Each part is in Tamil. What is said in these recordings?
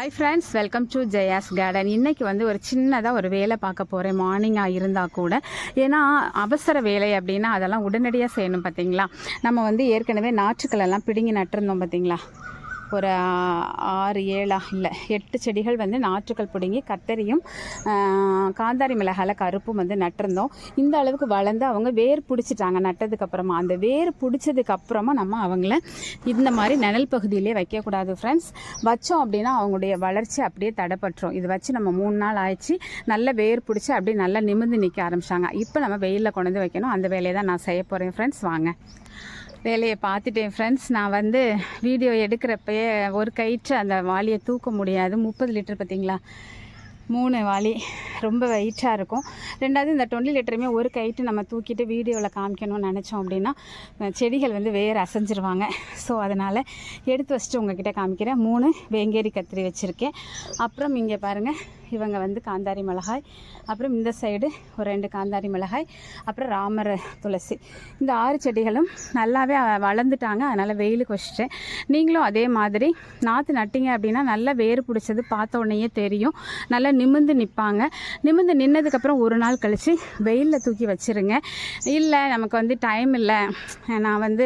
Hi friends welcome to Jaya's garden இன்றைக்கி வந்து ஒரு சின்னதாக ஒரு வேலை பார்க்க போகிறேன் மார்னிங்காக இருந்தால் கூட. ஏன்னா அவசர வேலை அப்படின்னா அதெல்லாம் உடனடியாக செய்யணும் பார்த்தீங்களா நம்ம வந்து ஏற்கனவே நாற்றுக்களெல்லாம் பிடுங்கி நட்டிருந்தோம் பார்த்தீங்களா ஒரு ஆறு ஏழா இல்லை எட்டு செடிகள் வந்து நாற்றுக்கள் பிடுங்கி கத்தரியும் காந்தாரி மிளகால கருப்பும் வந்து நட்டிருந்தோம். இந்த அளவுக்கு வளர்ந்து அவங்க வேர் பிடிச்சிட்டாங்க நட்டதுக்கப்புறமா அந்த வேர் பிடிச்சதுக்கப்புறமா நம்ம அவங்கள இந்த மாதிரி நிழல் பகுதியிலே வைக்கக்கூடாது ஃப்ரெண்ட்ஸ் வச்சோம் அப்படின்னா அவங்களுடைய வளர்ச்சி அப்படியே தடைப்பட்டுரும். இது வச்சு நம்ம மூணு நாள் ஆயிடுச்சு. நல்ல வேர் பிடிச்சி அப்படியே நல்லா நிமிர்ந்து நிற்க ஆரம்பிச்சாங்க. இப்போ நம்ம வெயிலில் கொண்டு வந்து வைக்கணும். அந்த வேலையை தான் நான் செய்ய போகிறேன் ஃப்ரெண்ட்ஸ் வாங்க. வேலையை பார்த்துட்டேன் ஃப்ரெண்ட்ஸ் நான் வந்து வீடியோ எடுக்கிறப்பயே ஒரு கயிற்று அந்த வாளியை தூக்க முடியாது. முப்பது லிட்டர் பார்த்தீங்களா? மூணு வாளி. ரொம்ப வெயிட்டாக இருக்கும். ரெண்டாவது இந்த டுவெண்ட்டி லிட்டருமே ஒரு கைட்டு நம்ம தூக்கிட்டு வீடியோவில் காமிக்கணும்னு நினச்சோம் அப்படின்னா செடிகள் வந்து வேறு அசைஞ்சிருவாங்க. ஸோ அதனால் எடுத்து வச்சுட்டு உங்ககிட்ட காமிக்கிறேன். மூணு வேங்கேரி கத்திரி வச்சுருக்கேன். அப்புறம் இங்கே பாருங்கள் இவங்க வந்து காந்தாரி மிளகாய் அப்புறம் இந்த சைடு ஒரு ரெண்டு காந்தாரி மிளகாய் அப்புறம் ராமர் துளசி. இந்த ஆறு செடிகளும் நல்லாவே வளர்ந்துட்டாங்க அதனால் வெயிலுக்கு வச்சுட்டேன். நீங்களும் அதே மாதிரி நாற்று நட்டிங்க அப்படின்னா நல்லா வேறு பிடிச்சது பார்த்த உடனேயே தெரியும். நல்லா நிமிர்ந்து நிற்பாங்க நிமிர்ந்து நின்னதுக்கப்புறம் ஒரு நாள் கழித்து வெயிலில் தூக்கி வச்சிருங்க. இல்லை நமக்கு வந்து டைம் இல்லை. நான் வந்து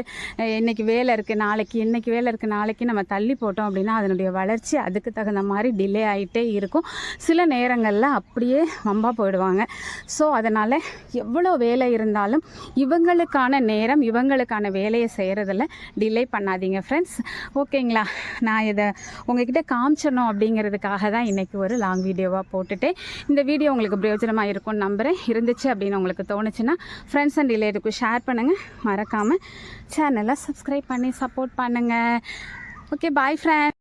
இன்றைக்கி வேலை இருக்குது நாளைக்கு இன்னைக்கு வேலை இருக்குது நாளைக்கு நம்ம தள்ளி போட்டோம் அப்படின்னா அதனுடைய வளர்ச்சி அதுக்கு தகுந்த மாதிரி டிலே ஆகிட்டே இருக்கும். சில சில நேரங்களில் அப்படியே வம்பா போயிடுவாங்க. ஸோ அதனால் எவ்வளோ வேலை இருந்தாலும் இவங்களுக்கான நேரம் இவங்களுக்கான வேலையை செய்கிறதில் டிலே பண்ணாதீங்க ஃப்ரெண்ட்ஸ் ஓகேங்களா நான் இதை உங்ககிட்ட காமிச்சிடணும் அப்படிங்கிறதுக்காக தான் இன்றைக்கி ஒரு லாங் வீடியோவாக போட்டுட்டேன். இந்த வீடியோ உங்களுக்கு பிரயோஜனமாக இருக்கும்னு நம்புகிறேன் இருந்துச்சு அப்படின்னு உங்களுக்கு தோணுச்சுன்னா ஃப்ரெண்ட்ஸ் அண்ட் ரிலேட்டிவ்க்கு ஷேர் பண்ணுங்கள் மறக்காமல் சேனலை சப்ஸ்கிரைப் பண்ணி சப்போர்ட் பண்ணுங்கள் ஓகே பாய் ஃப்ரெண்ட்